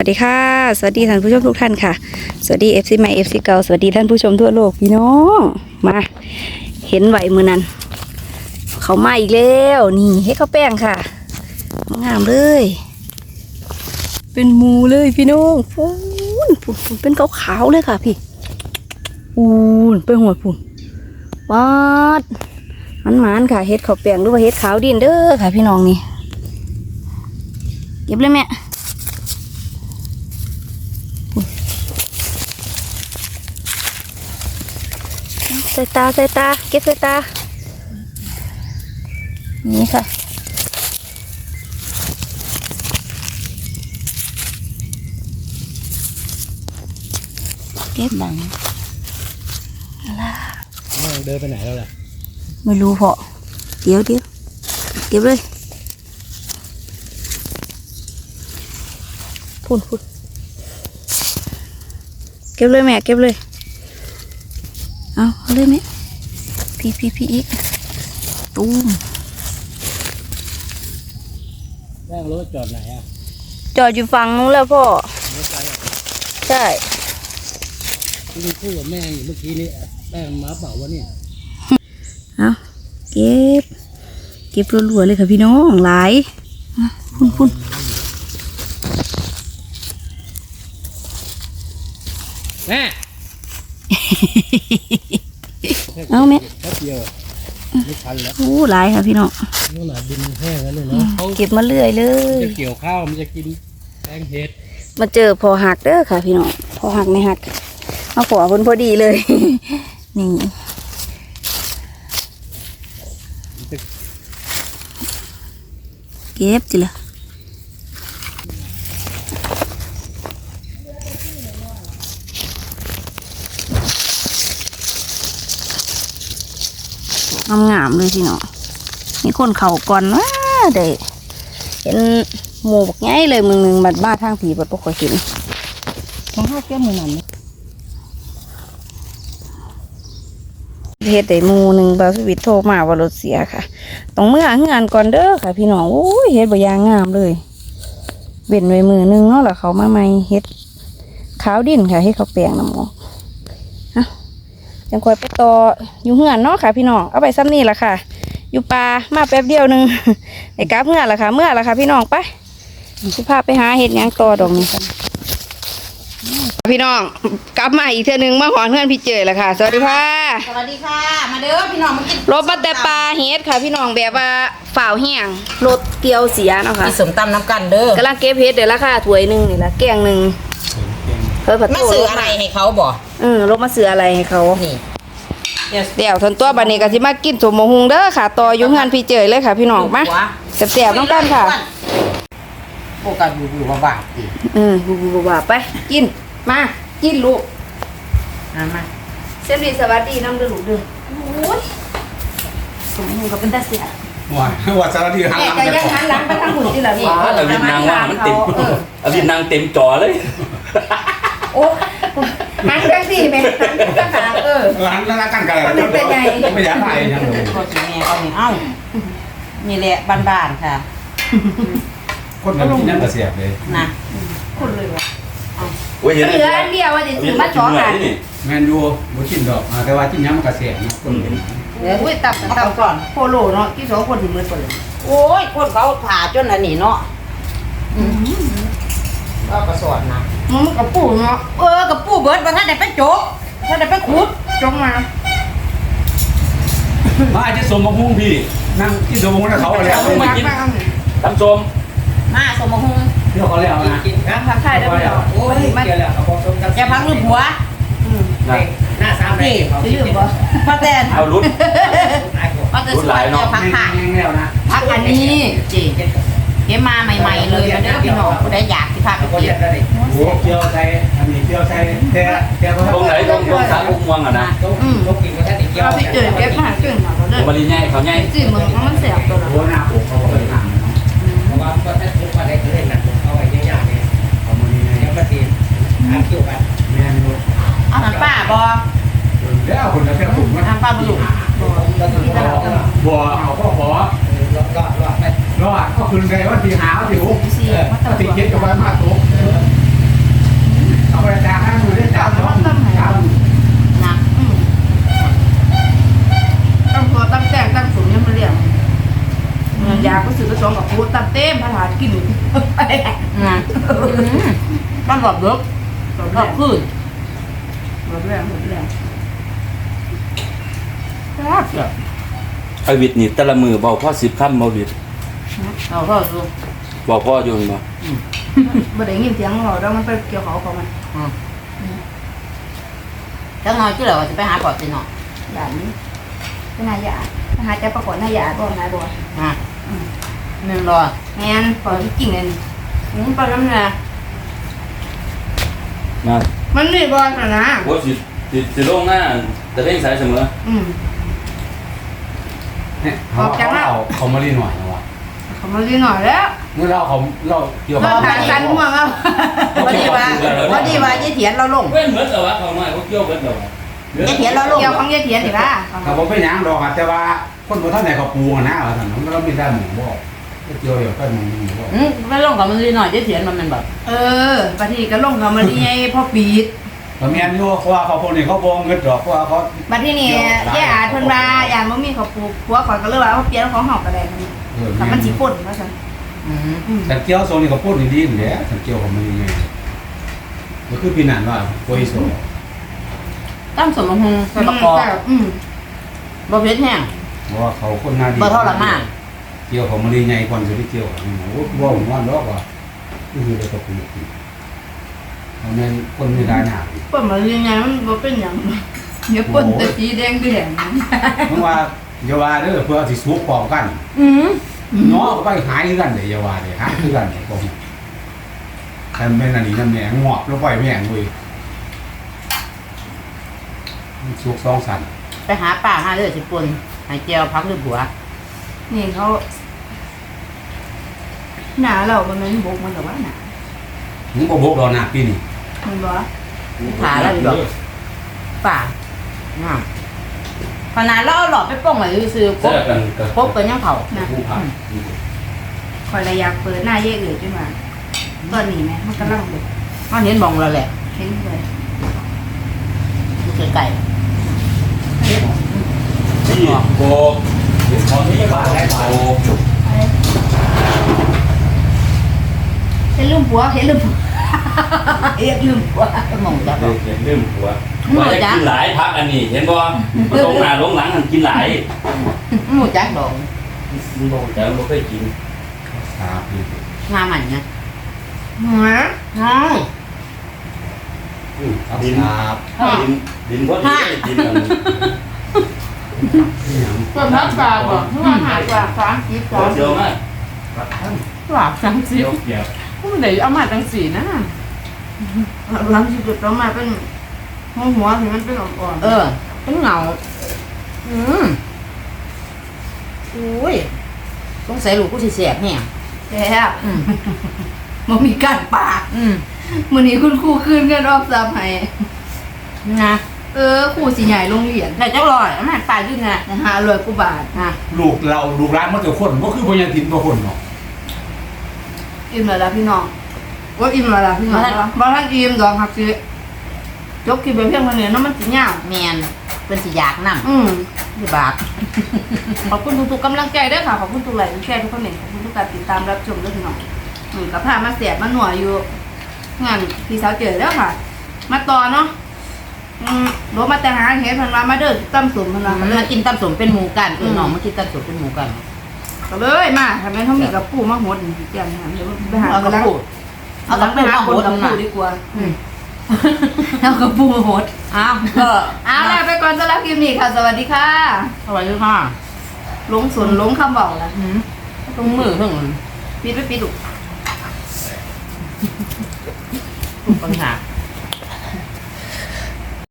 สวัสดีค่ะ สวัสดีท่านผู้ชมทุกท่านค่ะ สวัสดีเอฟซีใหม่เอฟซีเก่าสวัสดีท่านผู้ชมทั่วโลกพี่น้องมา เห็นไหวมือนั้น เขามาอีกแล้วนี่ให้เขาวแป้งค่ะงามเลย เป็นมูเลยพี่น้องฟูนฟูนฟูนเป็นขาวๆเลยค่ะพี่ฟูนเป็นหัวฟูนวาดมันหมานๆค่ะเฮ็ดข้าวแป้งหรือว่าเฮ็ดขาวดินเด้อค่ะพี่น้องนี่เก็บเลยแม่ ใส่ตาใส่ตา เก็บใส่ตา นี่ค่ะ เก็บหนังเดินไปไหนแล้วล่ะ ไม่รู้พอเดี๋ยวเดี๋ยวเก็บเลยพุ่นพุ่นเก็บเลยแม่เก็บเลย เอาเอาเลยแม่พี่พี่พี่อีกตูมแม่งรถจอดไหนอะจอดอยู่ฝั่งนู้นแล้วพ่อรถไฟอะใช่ที่มีคู่กับแม่อยู่เมื่อกี้นี้แม่มาเปล่าวะเนี่ยเอาเก็บ เก็บรัวๆเลยค่ะพี่น้องหลายอะพุ่นพุ่นแม่ เอาแม่แป๊บเดียวไม่ทันแล้วโอ้หลายค่ะพี่น้องนู่นน่ะดินแห้งแล้วเลยเนาะเขาเก็บมาเรื่อยเลยจะเกี่ยวข้าวมันจะกินแป้งเห็ดมาเจอพอหักเด้อค่ะ พี่น้องพอหักไม่หักมาขอเพิ่นพอดีเลย นี่เก็บจิละ งามๆเลยพี่น้องมีคนเข่าก่อนว่าได้เห็นหมูบักใหญ่เลยมึงหนึ่งบัดบ้าทางผีบัดปกเห็นต้องห้าแก้มมือหนันเฮ็ดได้หมูหนึ่งบาสวิตโทรมาว่ารถเสียค่ะต้องเมื่อเฮือนก่อนเด้อค่ะ พี่น้องโอ้ยเฮ็ดบยางงามเลยเว้นไว้มือหนึงเนาะแล้วเขามาใหม่เฮ็ดขาวดินค่ะเฮ็ดข้าแป้งน้ำมอก จังคอยไปต่ออยู่เฮือนเนาะค่ะ พี่น้องเอาไปซ้ำนี่ล่ะค่ะ อยู่ป่ามาแป๊บเดียวหนึงไอ้กลับเมื่อล่ะค่ะ เมื่อล่ะค่ะ พี่น้องไปสิพาไปหาเฮ็ดหยังต่อดอกนี้ค่ะพี่น้องกลับมาอีกเทื่อนึงมาหอนเพื่อนพี่เจยล่ะค่ะ สวัสดีค่ะสวัสดีค่ะ มาเด้อพี่น้องมากินรถบัสแต่ปลาเฮ็ดค่ะ พี่น้องแบบว่าฝ่าวแห้งรถเกี่ยวเสียเนาะค่ะมีสมตำน้ำกันเด้อกำลังเก็บเฮ็ดเดี๋ยวราคาถ้วยหนึงนี่ละแกงหนึง เพิ่นผัดมาซื้ออะไรให้เขาบ่เออรถมาซื้ออะไรให้เขานี่เดี๋ยวเดี๋ยวทนตัวบัดนี้ก็สิมากินสมมะฮุงเด้อค่ะต่ออยู่งานพี่เจยเลยค่ะ พี่น้องมาแซ่บๆน้องกันค่ะพวกกันบูบูบ้าบ้าสิเออบูบูบ่าไป กิน มา กินลูกมามาเส้นดีสวัสดีน้ำเด้อลูกเด้อโอ้ยสมมะฮุงก็เป็นตาเสียว่าว่าสารทีหันแม่หลังก็จะยังหันหลังไปทางหุ่นที่ละพี่ว้าอวินนางว่ามันเต็มเอออวินนางเต็มจอเลยโอ้หันจังสิแม่หันจังหาเออหันแล้วกันกันเลยมันเป็นไงไม่อยากถ่ายยังเลยพ่อสิแม่เอานี่เอ้านี่แหละบ้านๆค่ะ คนนั้นที่นั่นก็เสียบเลยนะคนเลยวะโอ้ยเห็นเหลืออันเดียวว่าจะซื้อมาสองอันนี่แมนยูบ่กินดอกอ่าแต่ว่าที่ยังมันก็เสียบนะคนเป็นเดี๋ยวอุ้ยตับตับก่อนโคโลเนาะที่สองคนถึงมือคนเลยโอ้ยคนเขาผ่าจนอันนี้เนาะ ก็กระสอนนะมันกับปูเนาะเออกับปู่เบิดบ่ทันได้ไปโจกทันได้ไปขุดจงมามาอาจจะสมมะฮุ่งพี่ นั่งที่สมมะฮุ่งเขาแล้วมากินตำส้มมาสมมหุงเที่ยวเขาแล้วนะทางไทยได้ไหมเนาะโอ้ยเกี่ยวแล้วเขาบอกสมกันจะพักหรือผัวนะหน้าสามเลยจะยืมบ่พ่อแตนเอารุดพ่อแตนสวยจะพักถ่ายแล้วนะพักอันนี้จี เดี๋ยวมาใหม่ๆเลยมาเด้อพี่น้องผู้ใดอยากสิพาไปกินโอ้เกียวใส่อันนี้เกียวใส่แต่แต่ตรงไหนตรงตรงสาอุ้งม่วงอะนะต้องกินก็ได้เกียวเราพี่เจอเก็บมาเก่งมาเลยบริญ่เขาใหญ่จีมึงมันแสบตัวละโอ้หน้าอกเขาเลยหนังเพราะว่าก็ถ้าทุกวันได้คือเล่นหนักเอาไว้เยอะๆเนี่ยเขามันนี่เดี๋ยวมาตีหาคิวกันแม่นยูเอาหน้ำป้าบอแล้วคนจะถูกมาน้ำป้าบุลุก็ต้องรอรอบ่เอาพ่อขอรอรอไป แล้วอะก็คือไงว่าสีหาวสี่หกสี่เจ็ดกับวันมาตุกเอาไปจากห้าหมื่ได้สามสองสามหนักตั้งตัวตั้งแต่งตั้งสูงยังไม่เรียงยาก็ซื้อกรชงกับพูตัดเต้มพรหานกินไปบ้านหลบเลึกหลบขึ้นหลบแรงหลบแรงไอวิดนี่แต่ละมือเบาพ่อสิบข้าเบาวิด เอาพ่อดูเบาพ่ออยู่บ่บ่ได้ยินเสียงเราแล้วมันไปเกี่ยวเขาเขามันจังน้อยที่เราจะไปหาปอดสิเนาะอย่างนี้เป็นนายาไปหาจะประกวดนายาบ่นายบ่ฮะหนึ่งรอแม่นปล่อยที่กิ่งเลยนี่อืมปลาน้ำเนื้อนะมันนี่บ่น่ะนะโอ้สิสิสิลงหน้าแต่เร่งสายเสมออืมเนี่ยเขาเขาเอาเขามาลีหน่อย นะวะเขามาดีหน่อยแล้วเมื่อเราเขาเราเกี่ยวเรากับทานกันม่วงเอาพอดีว่าพอดีว่ายี่เถียนเราลงเว้นเหมือนแต่ว่าเขาไม่เขาเกี่ยวกันแต่ว่ายี่เถียนเราลงเกี่ยวของยายเถียนนี่ล่ะเขาบอกไม่ยั้งดอกอะแต่ว่าคนบนท่านไหนเขาปูอะนะว่าท่านนั้นเราไม่ได้หมูบอกเกี่ยวเดี๋ยวก็หมูหมูบอกอืมไม่ลงกับมันนิดหน่อยยี่เถียนมันเป็นแบบเออบัดนี้ก็ลงเขามาดีไงพ่อปีดเราเมียนอยู่เพราะว่าเขาพวกนี้เขาบงเงินดอกเพราะว่าเขาบัดที่นี่ยายอาเพิ่นว่าอย่างบ่มีเขาปลูกผัวข่อยก็เลยว่าเขาเปลี่ยนของเฮาก็ได้ มันเออถ้ามันสิป่นว่าซั่นอืมอืมแต่เกี่ยวโซนนี่เขาพูดดีๆเลยแต่เกี่ยวเขาไม่ดีไงก็คือปีนั้นว่าโอยโซตั้มสมมงใส่ประกอบอืมบ่เพชรแห้งเพราะว่าเขาคนหน้าดีบ่เท่าละมากเกี่ยวเขาไม่ดีไงก่อนจะได้เกี่ยวเขาโอ้โหว่าผมว่าดอกว่าคือเลยตกอยู่เขาเน้นคนไม่ได้หนาป่นมายังไงมันบ่เป็นหยังเนี่ยป่นแต่สีแดงแดงเพราะว่า อย่าว่าเด้อเพื่อสิสู้พร้อมกันอืมเนาะก็ไปหายคือกันเด้อย่าว่าเด้หายคือกันเด้ผมคันเป็นอันนี้นำแหนงงอกแล้วปล่อยแม่งเว้ยมันสุกสองสันไปหาป่าหาเลือดสิปุ่นหายเจียวพักหรือบัวนี่เขาหนาเรามันมันบกมันแต่ว่าหนามึงบ่บกดอกหน้าปีนี้มันบ่ขาแล้วดอกป่าน่ะ ขนาดเราเอาหลอดไปป้องไว้ซื้อๆเสื้อกันกับพบกันยังเขาผู้ผ่านคอยระอยากเปิดหน้าเย่เอือจังว่าตอนนี้แม่มันกำลังเด็กเขาเห็นบองเราแหละเห็นเลยอยู่ไกลที่โกตอนนี้บ้านได้โกเห็นลืมผัวเห็นลืมผัว เห็นลืมผัวๆก็มองจับเด็กเรื่องหัวว่าจะกินหลายพักอันนี้ เห็นบ่ลงหน้าลงหลังมันกินหลายหมูจักดอกบ่แต่บ่เคยกินครับนี่งามันเนี่ยหัวใช่ครับดินครับดินดินพอดีดินมันนี่หยังส่วนพักปลาบ่ที่ว่าหายกว่าสามสิบสามเดียวมากหลาบสามสิบเดียวเดียว มันได้เอามาตั้งสี่นะ หลังสิบเรามาเป็นหัวหัวที่มันเป็นอ่อนเออ เป็นเงา อืมอุ้ยสงสัยลูกกูสิแสบแห้งๆแซ่บอืม มันมีการปากอืมมื้อนี้คุณครูคืนเงินออมทรัพย์ให้นะเออครูสิใหญ่โรงเรียนได้จักรอยเอามาให้ป้าขึ้นไงนะฮะรวยกว่าบาทอะลูกเราลูกร้านมันจะคนก็คือพญาตินตัวคนเนาะ อิ่มแล้วล่ะพี่น้องว่าอิ่มแล้วล่ะพี่น้องบ่ทันอิ่มดอกครับสิจบคลิปไปเพียงเท่านี้เนาะมันสิยาวแมนเป็นสิอยากนั่งอืมสิบาปขอบคุณทุกๆกำลังใจด้วยค่ะ ขอบคุณทุกไลค์ทุกแชร์ทุกคอมเมนต์ขอบคุณทุกการติดตามรับชมด้วยพี่น้องอืมกับพามาเสียบมาหน่วยอยู่งานพี่สาวเจอแล้วค่ะ มาต่อเนาะอืมรถมาแต่หาเห็ดเพันมามาเดินตั้มสุ่มเพันมามันเลมายกินตำสมเป็นหมูกันเออน้องมากินตำสมเป็นหมูกัน ก็เลยมาทำไมเขามีกับปูมาหดอีกอย่างนะเดี๋ยวไปหาเอากระลังปูเอากระไปปูหามาคโหนดกับมาปูดีกว่าอืมเอากับปูมาหดอ้าวก็เอาแล้วไปก่อนสำหรับคลิปนี้ค่ะ สวัสดีค่ะสวัสดีค่ะหลงสนหลงคำบอกละอืมตรงมือเพิ่งปิดไปปิดดูปัญหา